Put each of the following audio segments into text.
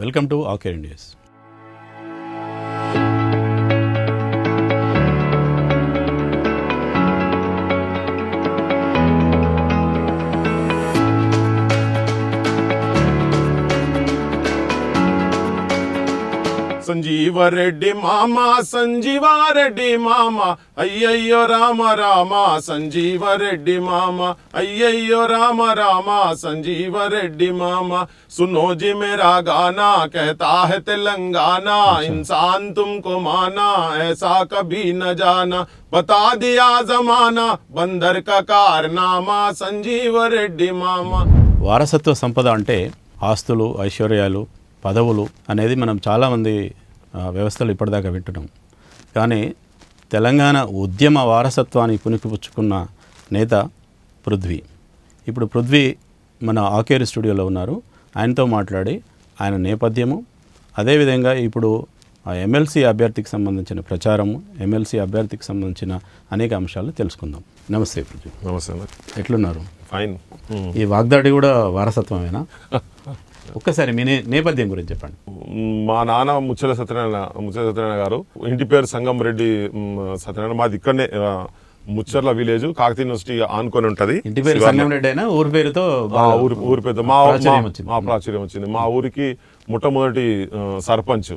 Welcome to ఆకేర్ India's. Sanjeevareddy మామ సంజీవారెడ్డి మామ అయ్యయ్యో రామ రామ సంజీవరెడ్డి మామ అయ్యయ్యో రామ రామ సంజీవరెడ్డి మామ सुनो जी मेरा गाना कहता है तेलंगाना इंसान तुमको माना ऐसा कभी न जाना बता दिया जमाना बंदर का कारनामा संजीव रेड्डी मामा వారసత్వ సంపద అంటే ఆస్తులు ఐశ్వర్యాలు పదవులు అనేది మనం చాలామంది వ్యవస్థలు ఇప్పటిదాకా వింటున్నాం. కానీ తెలంగాణ ఉద్యమ వారసత్వాన్ని పుణికిపుచ్చుకున్న నేత పృథ్వీ. ఇప్పుడు పృథ్వీ మన ఆకేరి స్టూడియోలో ఉన్నారు. ఆయనతో మాట్లాడి ఆయన నేపథ్యము అదేవిధంగా ఇప్పుడు ఎమ్మెల్సీ అభ్యర్థికి సంబంధించిన ప్రచారము ఎమ్మెల్సీ అభ్యర్థికి సంబంధించిన అనేక అంశాలు తెలుసుకుందాం. నమస్తే పృథ్వీ. నమస్తే ఎట్లున్నారు? ఫైన్. ఈ వాగ్దాడి కూడా వారసత్వమేనా? ఒక్కసారి మీ నేపథ్యం గురించి చెప్పండి. మా నాన్న ముచ్చల సత్యనారాయణ ముచ్చల సత్యనారాయణ గారు ఇంటి పేరు సంగం రెడ్డి సత్యనారాయణ. మాది ఇక్కడనే ముచ్చర్ల విలేజ్ కాకతీయ యూనివర్సిటీ ఆనుకొని ఉంటది. ఇంటి పేరు సంగం రెడ్డి అయినా ఊరి పేరుతో ఊరి ఊరి వచ్చింది. మా ప్రాచుర్యం వచ్చింది. మా ఊరికి మొట్టమొదటి సర్పంచ్.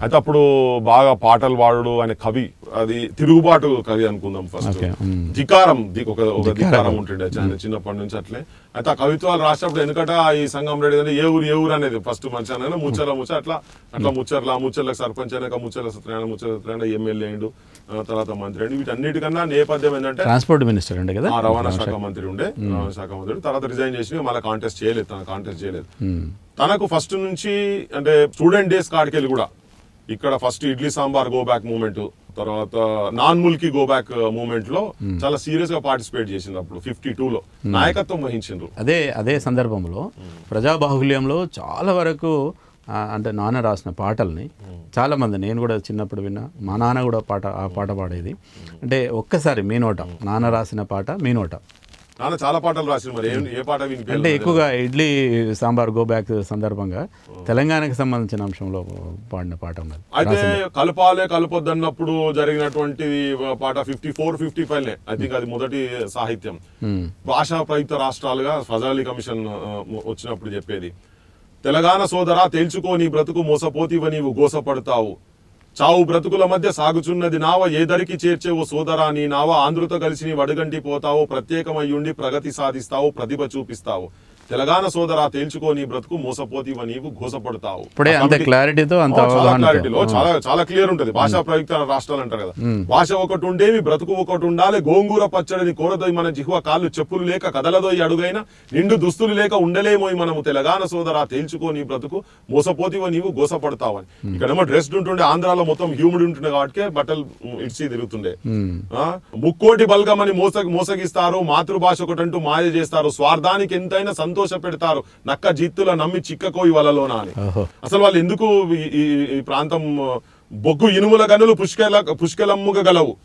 అయితే అప్పుడు బాగా పాటలు పాడు ఆయన కవి అది తిరుగుబాటు కవి అనుకుందాం ఫస్ట్ మ్. ధికారం ఒక ఒక ధికారం. ఉంటుండే ఆయన చిన్నప్పటి నుంచి అట్లే. అయితే ఆ కవిత్వాలు రాసినప్పుడు ఎందుకంటే ఈ సంగం రెడ్డి అంటే ఏ ఊరు ఏ ఊరు అనేది ఫస్ట్ మంచి అనగా ముచ్చర్ల ముచ్చ అట్లా అట్లా ముచ్చర్ల ముచ్చర్లకు సర్పంచ్ అయినాక ముచ్చర్ల సత్యనారాయణ ముచ్చర్ల సత్యనారాయణ ఎమ్మెల్యే అయిండు ఆ తర్వాత మంత్రి అయిండు వీటన్నిటికన్నా నేపథ్యం ఏంటంటే ట్రాన్స్పోర్ట్ మినిస్టర్ అండి కదా? రవాణా శాఖ మంత్రి ఉండే రవాణా శాఖ మంత్రి తర్వాత రిజైన్ చేసి మళ్ళీ కాంటెస్ట్ చేయలేదు తన కాంటెస్ట్ చేయలేదు. తనకు ఫస్ట్ నుంచి అంటే స్టూడెంట్ డేస్ కాడికెళ్ళి కూడా ఇక్కడ first idli sambar go back moment తర్వాత నాన్ ముల్కి గో బ్యాక్ మూమెంట్లో చాలా సీరియస్గా పార్టిసిపేట్ చేసింది అప్పుడు ఫిఫ్టీ టూ లో నాయకత్వం వహించిండ్రు. అదే అదే సందర్భంలో ప్రజాబాహుల్యంలో చాలా వరకు అంటే నాన్న రాసిన పాటల్ని చాలామంది నేను కూడా చిన్నప్పుడు విన్నా మా నాన్న కూడా పాట ఆ పాట పాడేది. అంటే ఒక్కసారి మీ నోట నాన్న రాసిన పాట మీ నోట. నాన్న చాలా పాటలు రాసిండు మరి. ఏం- పాట అంటే ఎక్కువగా ఇడ్లీ సాంబార్ గో బ్యాక్ సందర్భంగా తెలంగాణకు సంబంధించిన అంశంలో పాడిన పాట ఉన్నది. అయితే కలపాలే కలపొద్దన్నప్పుడు జరిగినటువంటి పాట fifty four fifty five I think అది మొదటి సాహిత్యం. మ్. భాషా ప్రయుక్త రాష్ట్రాలుగా ఫజాలీ కమిషన్ వచ్చినప్పుడు చెప్పేది. తెలంగాణ సోదరా తేల్చుకో నీ బ్రతుకు మోసపోతివ నీవు గోసపడతావు. చావు బ్రతుకుల మధ్య సాగుచున్నది నావ ఏదరికి చేర్చేవో సోదరా నీ నావ ఆంధ్రతో కలిసి వడగంటి పోతావో ప్రత్యేకమై ప్రత్యేకమయ్యుండి ప్రగతి సాధిస్తావో ప్రతిభ చూపిస్తావు. తెలంగాణ సోదరా తేల్చుకో నీ బ్రతుకు మోసపోతివ నీవు గోసపడతావు ఇప్పుడే అంత కాబట్టి- క్లారిటీతో అంత చాలా. క్లారిటీలో చాలా చాలా క్లియర్ ఉంటది. భాషా ప్రయుక్త రాష్ట్రాలు అంటారు కదా. భాష ఒకటి ఉండేవి బ్రతుకు ఒకటి ఉండాలి గోంగూర పచ్చడిని కోరదోయి మన జిహ్వ కాళ్ళు చెప్పులు లేక కదలదోయి అడుగైన నిండు దుస్తులు లేక ఉండలేమోయి మనము తెలంగాణ సోదరా తేల్చుకో నీ బ్రతుకు మోసపోతివో నీవు గోసపడతావని ఇక్కడేమో డ్రెస్డ్ ఉంటుండే ఆంధ్రాలో మొత్తం హ్యూమిడ్ ఉంటుండే కాబట్టి బట్టలు ఇడ్చి తిరుగుతుండే? ముక్కోటి బల్గమని మోస మోసగిస్తారు మాతృభాష ఒకటంటూ మాయ చేస్తారు స్వార్థానికి ఎంతైనా సంతోష పెడతారు. నక్క జిత్తుల నమ్మి చిక్కకోయి వలలోన అని. అసలు వాళ్ళు ఎందుకు ఈ- ప్రాంతం బొగ్గు ఇనుముల గనులు పుష్కల పుష్కలమ్ముగ గలవు.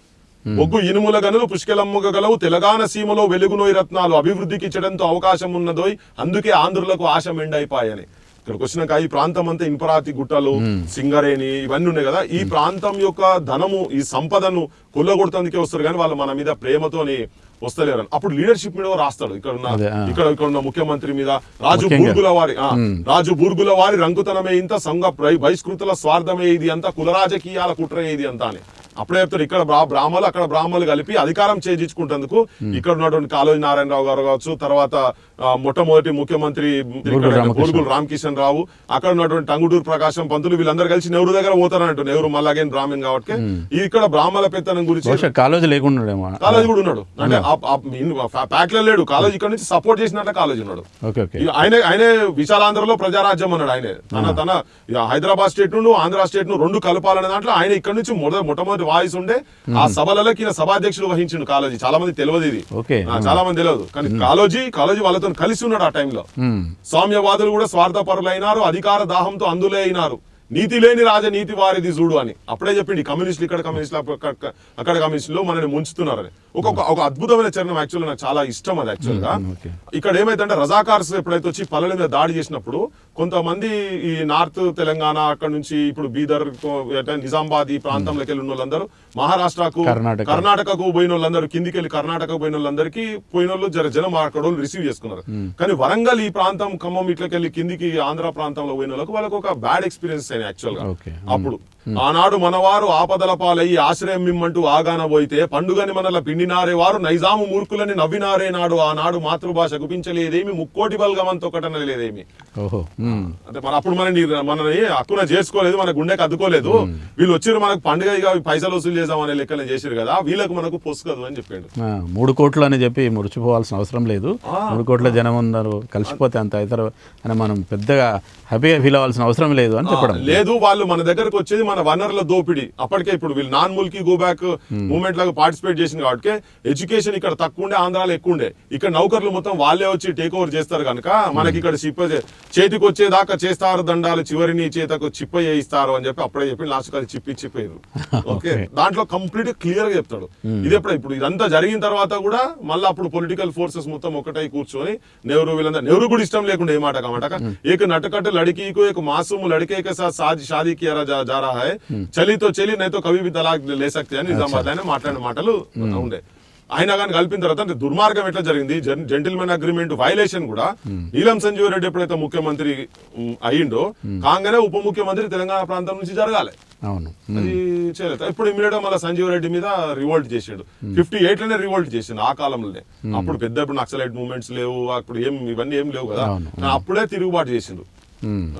బొగ్గు ఇనుముల గనులు పుష్కలమ్ముగ గలవు. తెలంగాణ సీమలో వెలుగునోయి రత్నాలు అభివృద్ధికి ఇచ్చడంతో అవకాశం ఉన్నదోయ్. అందుకే ఆంధ్రులకు ఆశ మెండైపాయని ఇక్కడికి వచ్చినాక ఈ ప్రాంతం అంతా ఇంపరాతి గుట్టలు సింగరేణి ఇవన్నీ ఉన్నాయి కదా. ఈ ప్రాంతం యొక్క ధనము ఈ సంపదను కొల్లగొడుతందుకే వస్తారు కానీ వాళ్ళు మన మీద ప్రేమతోని వస్తలేరు అప్పుడు లీడర్షిప్ మీద రాస్తాడు. ఇక్కడ ఉన్న. ఇక్కడ ఇక్కడ ఉన్న ముఖ్యమంత్రి మీద రాజు. బూర్గుల వారి రాజు బూర్గుల వారి రంకుతనమే ఇంత సంఘ బహిష్కృతుల స్వార్థమే ఇది అంతా కుల రాజకీయాల కుట్ర ఇది అంతా అని. అప్పుడే చెప్తారు ఇక్కడ బ్రా- బ్రాహ్మలు అక్కడ బ్రాహ్మలు కలిపి అధికారం చేజించుకుంటందుకు ఇక్కడ ఉన్నటువంటి కాళోజీ నారాయణరావు గారు కావచ్చు తర్వాత మొట్టమొదటి ముఖ్యమంత్రి. బూర్గుల రామకిషన్ రావు అక్కడ ఉన్నటువంటి టంగుటూరు ప్రకాశం పంతులు వీళ్ళందరూ కలిసి నెహ్రూ దగ్గర పోతారంటూ నెహ్రూ మళ్ళీ బ్రాహ్మణ్ కాబట్టి. ఇక్కడ బ్రాహ్మణ పెత్తనం గురించి కాలేజ్ లేకుండాడేమో. కాలేజీ కూడా ఉన్నాడు. అంటే లేడు. కాలేజ్ ఇక్కడ నుంచి సపోర్ట్ చేసినట్టు కాలేజ్ ఉన్నాడు. ఆయన ఆయనే విశాలాంధ్రలో ప్రజారాజ్యం అన్నాడు ఆయనే. తన తన హైదరాబాద్ స్టేట్ నుండి ఆంధ్ర స్టేట్ను రెండు కలపాలనే దాంట్లో ఆయన ఇక్కడ నుంచి మొదటి మొట్టమొదటి వాయిస్ ఉండే ఆ సభలలో ఈయన సభాధ్యక్షుడు వహించిండు కాలేజీ. చాలా మంది తెలియదు ఇది. చాలా మంది తెలియదు. కానీ కాలేజీ కాలేజీ వాళ్ళతో కలిసి ఉన్నాడు ఆ టైంలో. మ్. సామ్యవాదులు కూడా స్వార్థపరులైనారు అధికార దాహంతో అందులే అయినారు. నీతి లేని రాజ నీతి వారిది చూడు అని. అప్పుడే చెప్పింది కమ్యూనిస్టులు ఇక్కడ కమ్యూనిస్టులు అక్కడ- కమ్యూనిస్టులు మనల్ని ముంచుతున్నారని. ఒక ఒక- అద్భుతమైన చరణం యాక్చువల్ నాకు చాలా ఇష్టం అది యాక్చువల్గా. ఓకే. ఇక్కడ ఏమైందంటే రజాకార్స్ ఎప్పుడైతే వచ్చి పల్లెల మీద దాడి చేసినప్పుడు కొంతమంది ఈ నార్త్ తెలంగాణ అక్కడ నుంచి ఇప్పుడు బీదర్ నిజామాబాద్ ఈ ప్రాంతంలోకి వెళ్ళి ఉన్న వాళ్ళందరూ మహారాష్ట్రకు కర్ణాటక. కర్ణాటకకు పోయిన వాళ్ళందరూ కిందికి వెళ్ళి కర్ణాటకకు పోయిన వాళ్ళందరికీ పోయిన వాళ్ళు జర జనం అక్కడ రిసీవ్ చేసుకున్నారు కానీ వరంగల్ ఈ ప్రాంతం ఖమ్మం ఇట్లకి వెళ్ళి కిందికి ఆంధ్ర ప్రాంతంలో పోయిన వాళ్ళకు వాళ్ళకి ఒక బ్యాడ్ ఎక్స్పీరియన్స్ అయినాయి యాక్చువల్గా. అప్పుడు ఆనాడు మనవారు ఆపదల పాలయ్యి ఆశ్రయం మిమ్మంటూ ఆగాన పోయితే పండుగని మనల పిండినారే వారు నైజాము మూర్ఖులని నవ్వినారే నాడు ఆనాడు మాతృభాష గుపించలేదేమి ముక్కోటి బల్గమంత ఒకటన లేదేమి. అంటే మన అప్పుడు మనని మనని హక్కున చేసుకోలేదు మన గుండెకి అద్దుకోలేదు. వీళ్ళు వచ్చారు మనకు పండుగ పైసలు వసూలు చేద్దామనే లెక్కలు చేశారు కదా వీళ్ళకి మనకు పొసుకదు అని చెప్పాడు. మూడు కోట్లు అని చెప్పి మురిచిపోవాల్సిన అవసరం లేదు. మూడు కోట్ల జనం ఉన్నారు కలిసిపోతే అంత ఇతర అని మనం పెద్దగా హ్యాపీగా ఫీల్ అవ్వాల్సిన అవసరం లేదు అని చెప్పడం. లేదు వాళ్ళు మన దగ్గరకు వచ్చేది మన వనరుల దోపిడీ. అప్పటికే ఇప్పుడు వీళ్ళు non mulki go back hmm. Movement లాగా పార్టిసిపేట్ చేసిన కాబట్టి ఎడ్యుకేషన్ ఇక్కడ తక్కువ ఉండే ఆంధ్రాలో ఎక్కువ ఉండే. ఇక్కడ నౌకర్లు మొత్తం వాళ్ళే వచ్చి టేక్ ఓవర్ చేస్తారు కనుక మనకి hmm. ఇక్కడ చిప్ప చేతికి వచ్చేదాకా చేస్తారు దండాలు చివరిని చేతకు చిప్ప చేయిస్తారు అని చెప్పి అప్పుడే చెప్పి లాస్ట్ కాదు చిప్పి చిప్పారు ఓకే? దాంట్లో కంప్లీట్ క్లియర్గా చెప్తాడు. Hmm. ఇది ఎప్పుడు ఇప్పుడు ఇదంతా జరిగిన తర్వాత కూడా మళ్ళీ అప్పుడు పొలిటికల్ ఫోర్సెస్ మొత్తం ఒకటై కూర్చొని నెహ్రూ వీళ్ళందరూ నెహ్రూ కూడా ఇష్టం లేకుండా ఏ మాట కమాట ఏక నటకట్టు లడికీకు ఏక మాసూము లడికేక సాజ్ షాదీ కి జారా रहा है చలి తో చలి నైతో కవి भी तलाक ले सकते అని నిజామాబాద్ ఆయన మాట్లాడిన మాటలు ఉండే అయినా కానీ కలిపిన తర్వాత అంటే దుర్మార్గం ఎట్లా జరిగింది జెంటిల్మెన్ అగ్రిమెంట్ వైలేషన్ కూడా నీలం సంజీవ్ రెడ్డి ఎప్పుడైతే ముఖ్యమంత్రి ఉమ్, అయ్యిండో కాగానే ఉప ముఖ్యమంత్రి తెలంగాణ ప్రాంతం నుంచి జరగాలి అవును అది చేయలేదు ఇప్పుడు ఇమీడియట్ గా మళ్ళీ సంజీవ్ రెడ్డి మీద రివోల్ట్ చేసాడు ఫిఫ్టీ ఎయిట్ లోనే రివోల్ట్ చేసిండు ఆ కాలంలోనే అప్పుడు పెద్ద ఇప్పుడు నక్సలైట్ మూవ్మెంట్స్ లేవు అప్పుడు ఏం ఇవన్నీ ఏం లేవు కదా అవును. అప్పుడే తిరుగుబాటు చేసిండు ఉమ్. ఆ,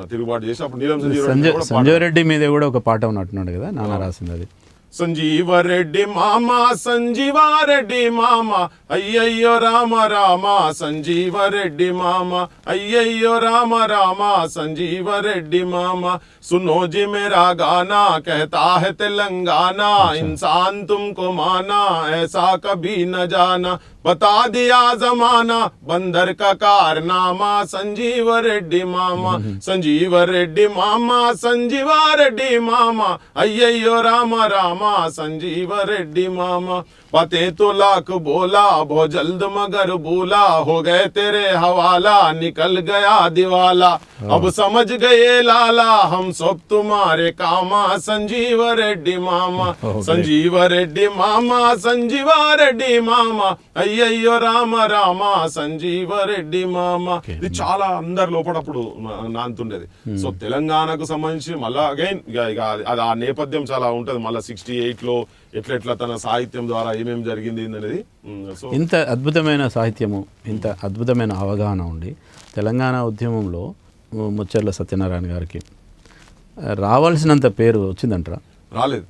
తిరుగుబాటు చేసి అప్పుడు నీలం సంజీవ్ రెడ్డి సంజయ్ సంజయ్ రెడ్డి మీద కూడా ఒక పాట ఉన్నట్టున్నాడు కదా నాన్న రాసింది అది. సంజీవ రెడ్డి మామ సంజీవారెడ్డి మామ అయ్యయ్యో రామ రామ సంజీవ రెడ్డి మామ అయ్యయ్యో రామ రామ సంజీవ రెడ్డి మామ सुनो जी मेरा गाना कहता है तेलंगाना अच्छा। इंसान तुमको माना ऐसा कभी न जाना। बता दिया जमाना बंदर का कारनामा संजीव रेड्डी मामा। संजीव रेड्डी मामा संजीवा रेड्डी मामा। अय्यो रामा रामा संजीव रेड्डी मामा। बातें तो लाख बोला बहुत जल्द मगर बोला हो गए तेरे हवाला निकल गया दिवाला अब समझ गए लाला हम सब तुम्हारे कामा संजीव रेड्डी मामा Okay. సంజీవ రెడ్డి మామ సంజీవ రెడ్డి మామ అయ్యయ్యో రామ రామ సంజీవ రెడ్డి మామ ఇది చాలా అందరి లోపడప్పుడు నాంతుండేది సో తెలంగాణకు సంబంధించి మళ్ళా అగైన్ ఇక అది అది ఆ నేపథ్యం చాలా ఉంటది మళ్ళా సిక్స్టీ ఎయిట్ లో ఎట్లా ఎట్లా తన సాహిత్యం ద్వారా ఏమేమి జరిగింది అనేది ఇంత అద్భుతమైన సాహిత్యము ఇంత అద్భుతమైన అవగాహన ఉండి తెలంగాణ ఉద్యమంలో ముచ్చెర్ల సత్యనారాయణ గారికి రావాల్సినంత పేరు వచ్చిందంటారా? రాలేదు.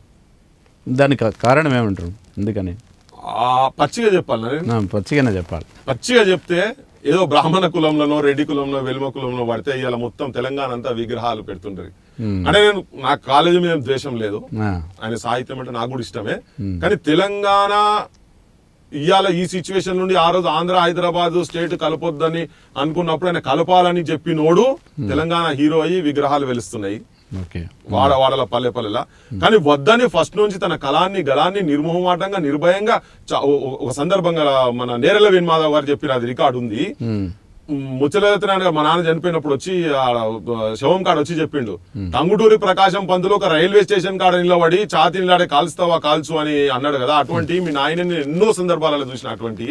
దానికి కారణం ఏమంటారు? ఎందుకని? ఆ పచ్చిగా చెప్పాలి పచ్చిగానే చెప్పాలి. పచ్చిగా చెప్తే ఏదో బ్రాహ్మణ కులంలోనో రెడ్డి కులంలో వెల్మ కులంలో పడితే ఇవాళ మొత్తం తెలంగాణ అంతా విగ్రహాలు పెడుతుంటారు అంటే నేను నా కాలేజీ మీద ద్వేషం లేదు. ఆయన సాహిత్యం అంటే నాకు కూడా ఇష్టమే. కానీ తెలంగాణ ఇవాళ ఈ సిచ్యువేషన్ నుండి ఆ రోజు ఆంధ్ర హైదరాబాద్ స్టేట్ కలపొద్దని అనుకున్నప్పుడు ఆయన కలపాలని చెప్పినోడు తెలంగాణ హీరో అయ్యి విగ్రహాలు వెలుస్తున్నాయి. వాడ వాడల పల్లె పల్లెల. కానీ వద్దని ఫస్ట్ నుంచి తన కళాన్ని గళాన్ని నిర్మోహమాటంగా నిర్భయంగా ఒక సందర్భంగా మన నేరల వేణుమాధవ్ గారు చెప్పిన అది రికార్డు ఉంది. ఉమ్, ముచ్చలెత్తనాడు మా నాన్న చనిపోయినప్పుడు వచ్చి శవం కాడ వచ్చి చెప్పిండు. టంగుటూరి ప్రకాశం పంతులు ఒక రైల్వే స్టేషన్ కాడ నిలబడి ఛాతి నిలాడే కాల్స్తావా కాల్చు అని అన్నాడు కదా. అటువంటి మీ నాయనని ఎన్నో సందర్భాలలో చూసిన అటువంటి.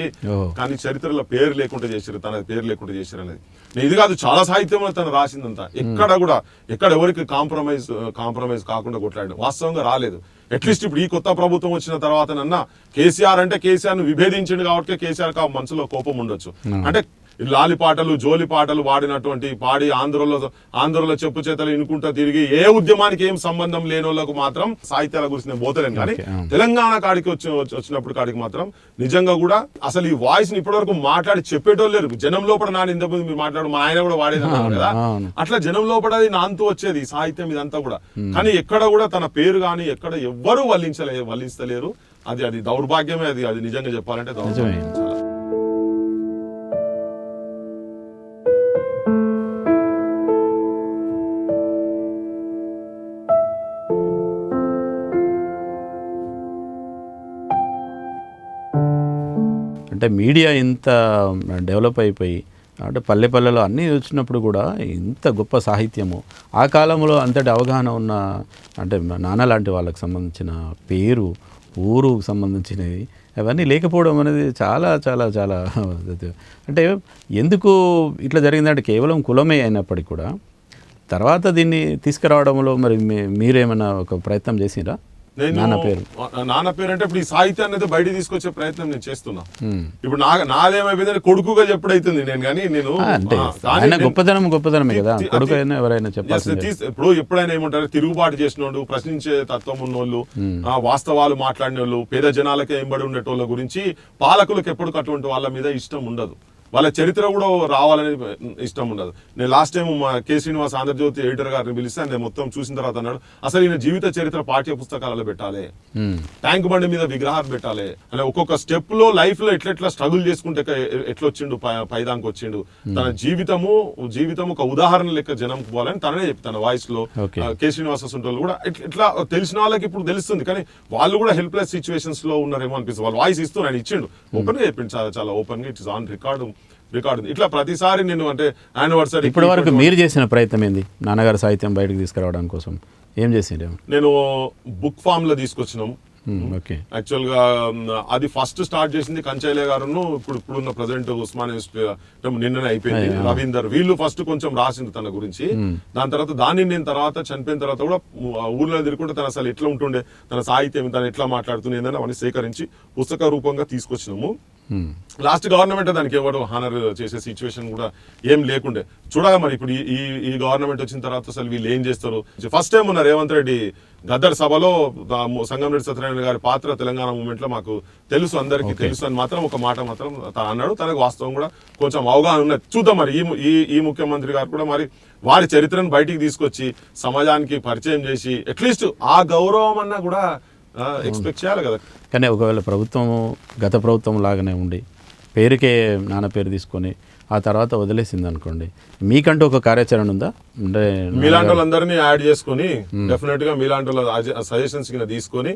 కానీ చరిత్రలో పేరు లేకుండా చేశారు తన పేరు లేకుండా చేశారు అనేది. నేను ఇది కాదు చాలా సాహిత్యంలో తను రాసిందంతా. ఎక్కడ కూడా ఎక్కడ ఎవరికి కాంప్రమైజ్ కాంప్రమైజ్ కాకుండా కొట్లాడు వాస్తవంగా రాలేదు. అట్లీస్ట్ ఇప్పుడు ఈ కొత్త ప్రభుత్వం వచ్చిన తర్వాత నన్న కేసీఆర్ అంటే కేసీఆర్ను విభేదించిండు కాబట్టి కేసీఆర్ కా మనసులో కోపం ఉండొచ్చు. అంటే లాలి పాటలు జోలి పాటలు వాడినటువంటి పాడి ఆంధ్రలో ఆంధ్రలో చెప్పు చేతలు ఇనుకుంటా తిరిగి ఏ ఉద్యమానికి ఏం సంబంధం లేని వాళ్ళకు మాత్రం సాహిత్యాల గురించి నేను పోతలేను. కానీ. తెలంగాణ కాడికి వచ్చి వచ్చి- వచ్చినప్పుడు కాడికి మాత్రం నిజంగా కూడా అసలు ఈ వాయిస్ని ఇప్పటివరకు మాట్లాడి చెప్పేటోళ్ళు లేరు. జనం లోపల నాన్న ఇంతకుముందు మీరు మాట్లాడు మా ఆయన కూడా వాడేది అన్నారు కదా. అట్లా జనం లోపల అది నాంతూ వచ్చేది సాహిత్యం ఇదంతా కూడా. కానీ ఎక్కడ కూడా తన పేరు కానీ ఎక్కడ ఎవ్వరూ వల్లించలే వల్లించలేరు అది అది దౌర్భాగ్యమే అది అది నిజంగా చెప్పాలంటే దౌర్భాగ్యం అంటే మీడియా ఇంత డెవలప్ అయిపోయి అంటే పల్లె పల్లెలో అన్నీ వచ్చినప్పుడు కూడా ఇంత గొప్ప సాహిత్యము. ఆ కాలంలో అంతటి అవగాహన ఉన్న అంటే నాన్న లాంటి వాళ్ళకి సంబంధించిన పేరు ఊరుకు సంబంధించినవి అవన్నీ లేకపోవడం అనేది చాలా చాలా చాలా అంటే ఎందుకు ఇట్లా జరిగిందంటే కేవలం కులమే అయినప్పటికీ కూడా తర్వాత దీన్ని తీసుకురావడంలో మరి మీరేమైనా ఒక ప్రయత్నం చేసిరా? నాన్న పేరు. నాన్న పేరు అంటే ఇప్పుడు ఈ సాహిత్యాన్ని అయితే బయట తీసుకొచ్చే ప్రయత్నం నేను చేస్తున్నా. ఇప్పుడు నా నాదేమైపోయిందంటే కొడుకుగా చెప్పుడైతుంది నేను కానీ నేను ఆయన గొప్పతనం గొప్పతనమే కదా. కొడుకు అయినా ఎవరైనా తీస్- ఇప్పుడు ఎప్పుడైనా ఏమంటారు తిరుగుబాటు చేసిన వాళ్ళు ప్రశ్నించే తత్వం ఉన్నోళ్ళు ఆ, వాస్తవాలు మాట్లాడిన వాళ్ళు పేద జనాలకే ఎంబడి ఉండేటోళ్ళ గురించి పాలకులకు ఎప్పుడు అటువంటి వాళ్ళ మీద ఇష్టం ఉండదు. వాళ్ళ చరిత్ర కూడా రావాలని ఇష్టం ఉండదు. నేను లాస్ట్ టైం మా కె శ్రీనివాస్ ఆంధ్రజ్యోతి ఎడిటర్ గారిని పిలిస్తే ఆయన మొత్తం చూసిన తర్వాత అన్నాడు అసలు ఈయన జీవిత చరిత్ర పాఠ్య పుస్తకాలలో పెట్టాలి. ట్యాంక్ బండి మీద విగ్రహాలు పెట్టాలి. అంటే ఒక్కొక్క స్టెప్లో లైఫ్లో ఎట్లెట్లా స్ట్రగుల్ చేసుకుంటే ఎట్లా వచ్చిండు పైదానికి వచ్చిండు. తన జీవితము జీవితం ఒక ఉదాహరణ లెక్క జనం పోవాలని తననే చెప్పి తన వాయిస్లో. కె శ్రీనివాస సుంటలు కూడా ఇట్ల- తెలిసిన వాళ్ళకి ఇప్పుడు తెలుస్తుంది. కానీ వాళ్ళు కూడా హెల్ప్లెస్ సిచ్యువేషన్స్లో ఉన్నారేమో అనిపిస్తుంది. వాళ్ళు వాయిస్ ఇస్తూ ఆయన ఇచ్చిండు. ఓపెన్గా చెప్పిండు చాలా చాలా ఓపెన్గా ఇట్స్ ఆన్ రికార్డు రికార్డు ఇట్లా ప్రతిసారి నేను అంటే యానివర్సరీ ఇప్పటి వరకు మీరు చేసిన ప్రయత్నం ఏంది? నాన్నగారి సాహిత్యం బయటకు తీసుకురావడానికి కోసం. ఏం చేసిండ్రు నేను బుక్ ఫామ్లో తీసుకొచ్చినాం. మ్మ్, ఓకే యాక్చువల్గా మ్, అది ఫస్ట్ స్టార్ట్ చేసింది కంచైలే గారును ఇప్పుడు ఇప్పుడున్న ప్రజెంట్ ఉస్మాన్ నిన్ననే అయిపోయింది. రవీందర్ వీళ్ళు ఫస్ట్ కొంచెం రాసింది తన గురించి. దాని తర్వాత దాన్ని నేను తర్వాత చనిపోయిన తర్వాత కూడా ఊర్లో తిరుగుకుంటే తన అసలు ఎట్లా ఉంటుండే తన సాహిత్యం తను ఎట్లా మాట్లాడుతుంది అవన్నీ సేకరించి పుస్తక రూపంగా తీసుకొచ్చినాము. లాస్ట్ గవర్నమెంట్ దానికి ఎవరు హానర్ చేసే సిచ్యువేషన్ కూడా ఏం లేకుండే. చూడాలి మరి ఇప్పుడు ఈ- ఈ గవర్నమెంట్ వచ్చిన తర్వాత అసలు వీళ్ళు ఏం చేస్తారు? ఫస్ట్ టైం ఉన్న రేవంత్ రెడ్డి గద్దర్ సభలో సంగంరెడ్డి సత్యనారాయణ గారి పాత్ర తెలంగాణ మూమెంట్లో మాకు తెలుసు అందరికీ తెలుసు అని మాత్రం ఒక మాట మాత్రం తను అన్నాడు. తనకు వాస్తవం కూడా కొంచెం అవగాహన ఉన్నది. చూద్దాం మరి ఈ ఈ ముఖ్యమంత్రి గారు కూడా మరి వారి చరిత్రను బయటికి తీసుకొచ్చి సమాజానికి పరిచయం చేసి అట్లీస్ట్ ఆ గౌరవం అన్నా కూడా ఎక్స్పెక్ట్ చేయాలి కదా. కానీ ఒకవేళ ప్రభుత్వము గత ప్రభుత్వం లాగానే ఉండి పేరుకే నాన్న పేరు తీసుకొని ఆ తర్వాత వదిలేసింది అనుకోండి మీకంటూ ఒక కార్యాచరణ ఉందా? అంటే మీలాంటి వాళ్ళందరినీ యాడ్ చేసుకుని డెఫినెట్గా మీలాంటి వాళ్ళ సజెషన్స్ కింద తీసుకొని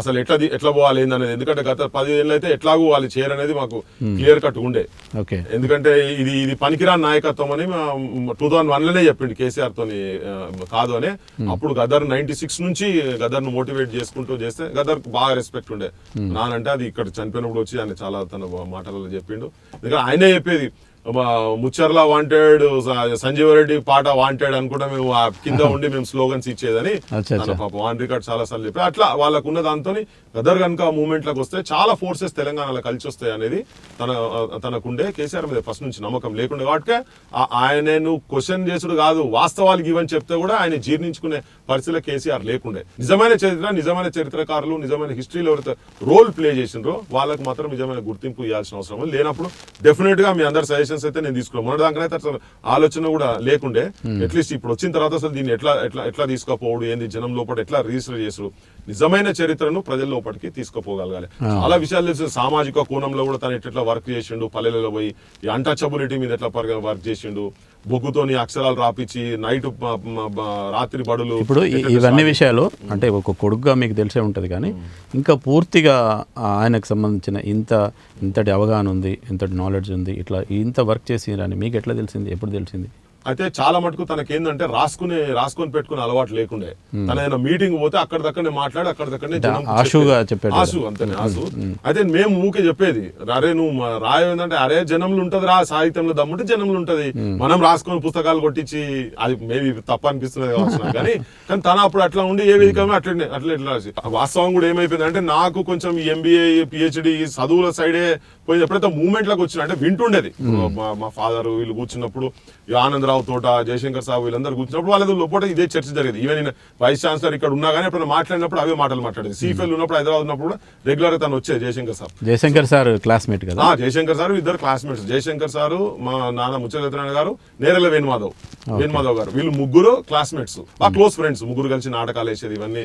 అసలు ఎట్లా ఎట్లా పోవాలి ఏందనేది ఎందుకంటే గత పది ఏళ్ళు అయితే ఎట్లాగూ వాళ్ళు చేయరనేది మాకు క్లియర్ కట్ ఉండే. ఓకే. ఎందుకంటే ఇది ఇది పనికిరాని నాయకత్వం అని టూ థౌసండ్ వన్లోనే చెప్పిండు కేసీఆర్ తోని కాదు అని. అప్పుడు గదర్ నైన్టీ సిక్స్ నుంచి గదర్ను మోటివేట్ చేసుకుంటూ చేస్తే గదర్ బాగా రెస్పెక్ట్ ఉండే. నానంటే అది ఇక్కడ చనిపోయినప్పుడు వచ్చి ఆయన చాలా తన మాటలలో చెప్పిండు. ఎందుకంటే ఆయనే చెప్పేది ముచ్చర్ల వాంటెడ్ సంజీవ రెడ్డి పాట వాంటెడ్ అనుకుంటా మేము కింద ఉండి మేము స్లోగన్స్ ఇచ్చేదని పాపం ఆన్ రికార్డ్ చాలా సార్లు చెప్పి అట్లా వాళ్ళకు ఉన్న దాంతో గదర్ కనుక మూమెంట్లకు వస్తే చాలా ఫోర్సెస్ తెలంగాణలో కలిసి వస్తాయి అనేది తన తనకుండే కేసీఆర్ మీద ఫస్ట్ నుంచి నమ్మకం లేకుండా కాబట్టి ఆయనను క్వశ్చన్ చేసుడు కాదు వాస్తవాలు ఇవని చెప్తే కూడా ఆయన జీర్ణించుకునే పరిస్థితిలో కేసీఆర్ లేకుండే. నిజమైన చరిత్ర నిజమైన చరిత్రకారులు నిజమైన హిస్టరీలో ఎవరైతే రోల్ ప్లే చేసిండ్రో వాళ్ళకి మాత్రం నిజమైన గుర్తింపు ఇవ్వాల్సిన అవసరం. లేనప్పుడు డెఫినెట్గా మీ అందరి సజెషన్స్ అయితే నేను తీసుకున్నాను మొన్న దానికైతే అసలు ఆలోచన కూడా లేకుండే. అట్లీస్ట్ ఇప్పుడు వచ్చిన తర్వాత అసలు దీన్ని ఎట్లా ఎట్లా ఎట్లా తీసుకుపోవడు ఏంది జనం లోపల ఎట్లా రిజిస్టర్ చేసుడు నిజమైన చరిత్రను ప్రజల లోపలికి తీసుకుపోగలగాలి. చాలా విషయాలు తెలుసు. సామాజిక కోణంలో కూడా తను ఎట్లా వర్క్ చేసిండు పల్లెలలో పోయి ఈ అన్టచబిలిటీ మీద ఎట్లా వర్క్ చేసిండు. బొగ్గుతోని అక్షరాలు రాపిచ్చి నైట్ రాత్రి బడులు ఇప్పుడు ఇవన్నీ విషయాలు అంటే ఒక కొడుకుగా మీకు తెలిసే ఉంటుంది కానీ ఇంకా పూర్తిగా ఆయనకు సంబంధించిన ఇంత ఇంతటి అవగాహన ఉంది ఇంతటి నాలెడ్జ్ ఉంది ఇట్లా ఇంత వర్క్ చేసిరని మీకు ఎట్లా తెలిసింది ఎప్పుడు తెలిసింది? అయితే చాలా మటుకు తనకి ఏంటంటే రాసుకునే రాసుకొని పెట్టుకునే అలవాటు లేకుండే. తన ఏదైనా మీటింగ్ పోతే అక్కడిదక్కడనే మాట్లాడి అక్కడిదక్కడనే జనం ఆశుగా చెప్పేది. చెప్పాడు. ఆశు అంతే ఆశు. అయితే మేము ఊకే చెప్పేది అరే నువ్వు మా- రాయ ఏంటంటే అరే జనంలో ఉంటది రా సాహిత్యంలో దమ్ముంటే జనంలో ఉంటది. మనం రాసుకొని పుస్తకాలు కొట్టించి అది మేబీ తప్ప అనిపిస్తున్నది కావచ్చు కానీ కానీ తన అప్పుడు అట్లా ఉండి ఏ వేదిక అట్లనే అట్లా ఇట్లా వాస్తవం కూడా ఏమైపోయింది అంటే నాకు కొంచెం ఎంబీఏ పిహెచ్డి చదువుల సైడే పోయి ఎప్పుడైతే మూమెంట్లకు వచ్చిన అంటే వింటుండేది. మా- ఫాదర్ వీళ్ళు కూర్చున్నప్పుడు ఈ ఆనందరావు తోట జయశంకర్ సాబు వీళ్ళందరూ కూర్చున్నప్పుడు వాళ్ళ లోపల ఇదే చర్చ జరిగేది. ఈవెన్ నేను వైస్ ఛాన్సలర్ ఇక్కడ ఉన్నా కానీ ఎప్పుడైనా మాట్లాడినప్పుడు అవే మాటలు మాట్లాడేది. సీఫెల్ ఉన్నప్పుడు హైదరాబాద్ ఉన్నప్పుడు కూడా రెగ్యులర్గా తను వచ్చేది జయశంకర్ సాబ్. జయశంకర్ సార్ క్లాస్మేట్ కదా? జయశంకర్ సార్ ఇద్దరు క్లాస్మేట్స్ జయశంకర్ సారు మా నాన్న ముచ్చరత్నారాయణ గారు నేరల వేణుమాధవ్. వేణుమాధవ్ గారు. వీళ్ళు ముగ్గురు క్లాస్మేట్స్ ఆ క్లోజ్ ఫ్రెండ్స్ ముగ్గురు కలిసి నాటకాలు వేసేది ఇవన్నీ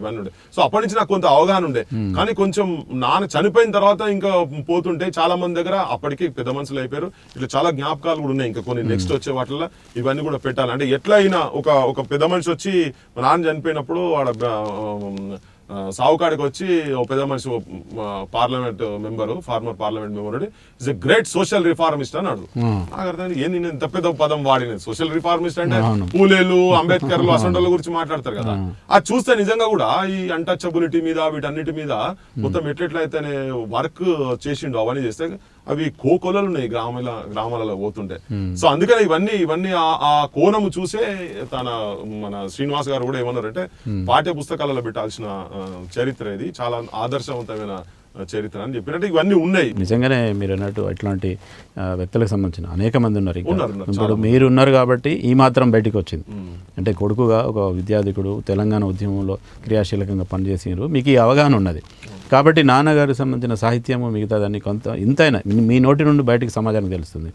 ఇవన్నీ ఉండే. సో అప్పటి నుంచి నాకు కొంత అవగాహన ఉండే. కానీ కొంచెం నాన్న చనిపోయిన తర్వాత ఇంకా పోతుంటే చాలా మంది దగ్గర అప్పటికి పెద్ద మనుషులు అయిపోయారు. ఇట్లా చాలా జ్ఞాపకాలు కూడా ఉన్నాయి. ఇంకా కొన్ని నెక్స్ట్ వచ్చే వాటిల్లో ఇవన్నీ కూడా పెట్టాలి. అంటే ఎట్లా అయినా ఒక ఒక పెద్ద మనిషి వచ్చి మా నాన్న చనిపోయినప్పుడు వాడ సావుకాడికి వచ్చి పెద్ద మనిషి parliament member former parliament member is a great social reformist అన్నాడు. నాకు అర్థం ఏంది నేను ఇంత పెద్ద పదం వాడినది? సోషల్ రిఫార్మిస్ట్ అంటే. పూలేలు అంబేద్కర్లు అసంటోళ్ళ గురించి మాట్లాడతారు కదా. అది చూస్తే నిజంగా కూడా ఈ అన్టచబిలిటీ మీద వీటన్నిటి మీద మొత్తం ఎట్లెట్లయితేనే వర్క్ చేసిండు అవన్నీ చేస్తే అవి కోకొలలు ఉన్నాయి గ్రామాల గ్రామాలలో పోతుంటే. సో అందుకని ఇవన్నీ ఇవన్నీ ఆ- కోణము చూసే తన మన శ్రీనివాస్ గారు కూడా ఏమన్నారంటే పాఠ్య పుస్తకాలలో పెట్టాల్సిన చరిత్ర ఇది. చాలా ఆదర్శవంతమైన చరిత్ర అని చెప్పినట్టు ఇవన్నీ ఉన్నాయి. నిజంగానే మీరు అన్నట్టు ఇట్లాంటి ఆ, వ్యక్తులకు సంబంధించిన అనేక మంది ఉన్నారు ఇప్పుడు మీరు ఉన్నారు కాబట్టి ఈ మాత్రం బయటికి వచ్చింది. అంటే కొడుకుగా ఒక విద్యార్థికుడు తెలంగాణ ఉద్యమంలో క్రియాశీలకంగా పనిచేసినారు. మీకు ఈ అవగాహన ఉన్నది. కాబట్టి నాన్నగారికి సంబంధించిన సాహిత్యము మిగతా దాన్ని కొంత ఇంతైనా మీ- నోటి నుండి బయటికి సమాజానికి తెలుస్తుంది.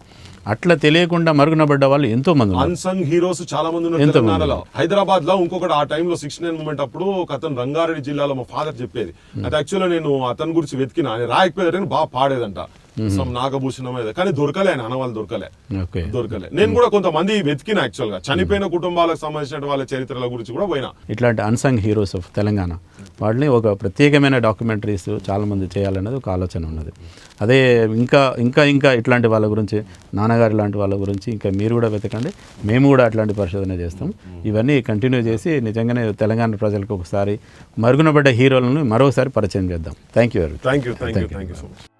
అట్లా తెలియకుండా మరుగున పడ్డ వాళ్ళు ఎంతో మంది అన్సంగ్ హీరోస్ చాలా మంది హైదరాబాద్లో ఇంకొకటి ఆ టైంలో సిక్స్ నైన్ మూమెంట్ అప్పుడు ఒక అతను రంగారెడ్డి జిల్లాలో మా ఫాదర్ చెప్పేది. అది యాక్చువల్గా నేను అతని గురించి వెతికిన రాయకపోయేదంటే బాగా పాడేదంట. సమ్ నాగభూషణం ఏదో. కానీ దొరకలే ఆయన అనవాళ్ళు దొరకలే. ఓకే. దొరకలే. నేను కూడా కొంతమంది వెతికిన యాక్చువల్గా. చనిపోయిన కుటుంబాలకు సంబంధించిన వాళ్ళ చరిత్రల గురించి కూడా పోయినా. ఇట్లాంటి అన్సంగ్ హీరోస్ ఆఫ్ తెలంగాణ. వాళ్ళని ఒక ప్రత్యేకమైన డాక్యుమెంటరీస్ చాలామంది చేయాలన్నది ఒక ఆలోచన ఉన్నది. అదే ఇంకా ఇంకా ఇంకా ఇట్లాంటి వాళ్ళ గురించి నాన్నగారి లాంటి వాళ్ళ గురించి ఇంకా మీరు కూడా వెతకండి మేము కూడా అట్లాంటి పరిశోధన చేస్తాం. ఇవన్నీ కంటిన్యూ చేసి నిజంగానే తెలంగాణ ప్రజలకు ఒకసారి మరుగునబడ్డ హీరోలను మరోసారి పరిచయం చేద్దాం. Thank you very thank you thank you thank you so much